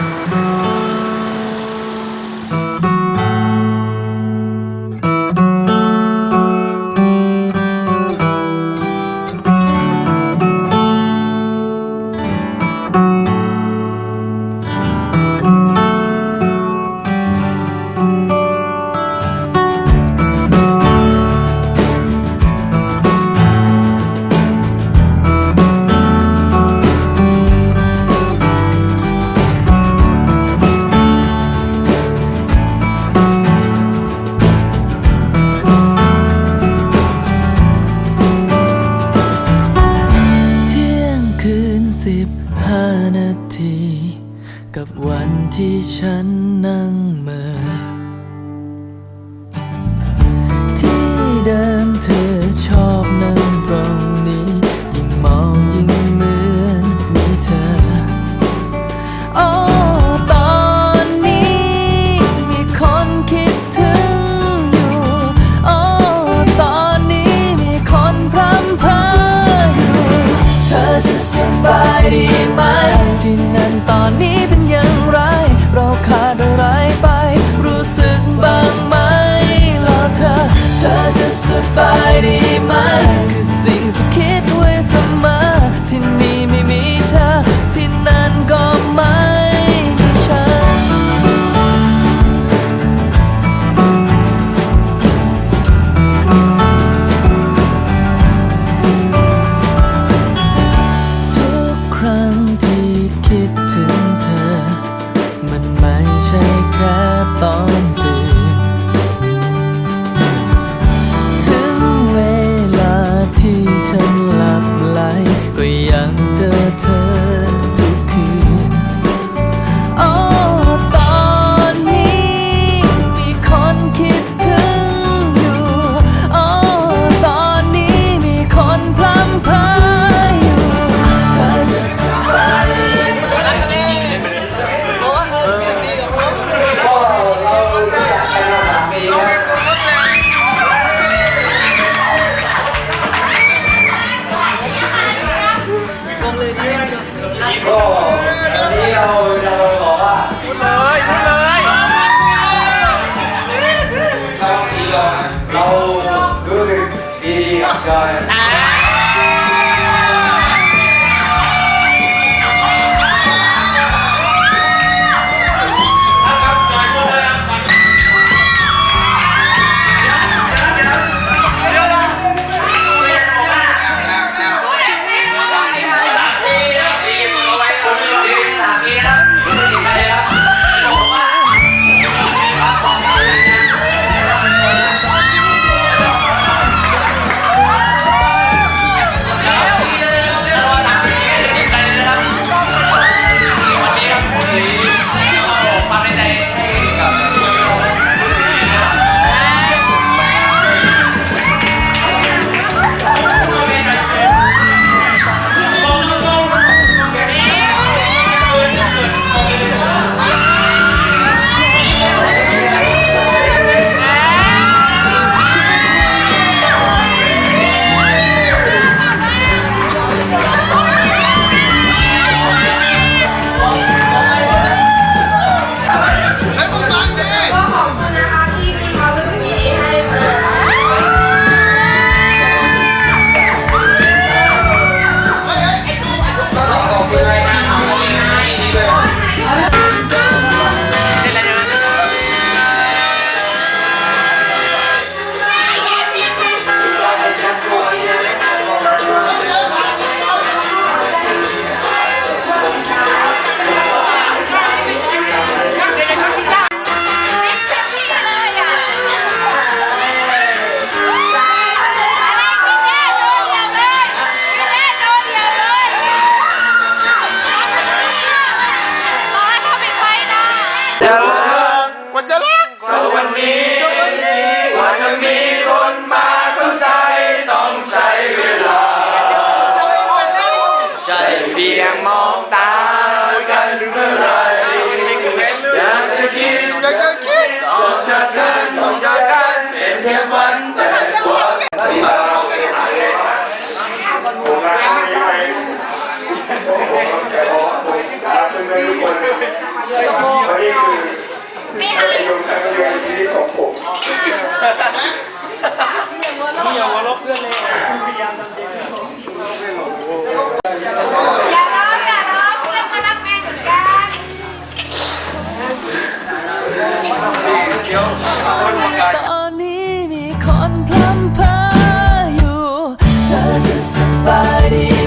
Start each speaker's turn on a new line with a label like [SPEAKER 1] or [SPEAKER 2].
[SPEAKER 1] Thank you. นาที กับวันที่ฉันนั่งเมื่อ เราดูดีกับร ตอนนี้มีคนพลัเพออยู่ เธอจะสบายดี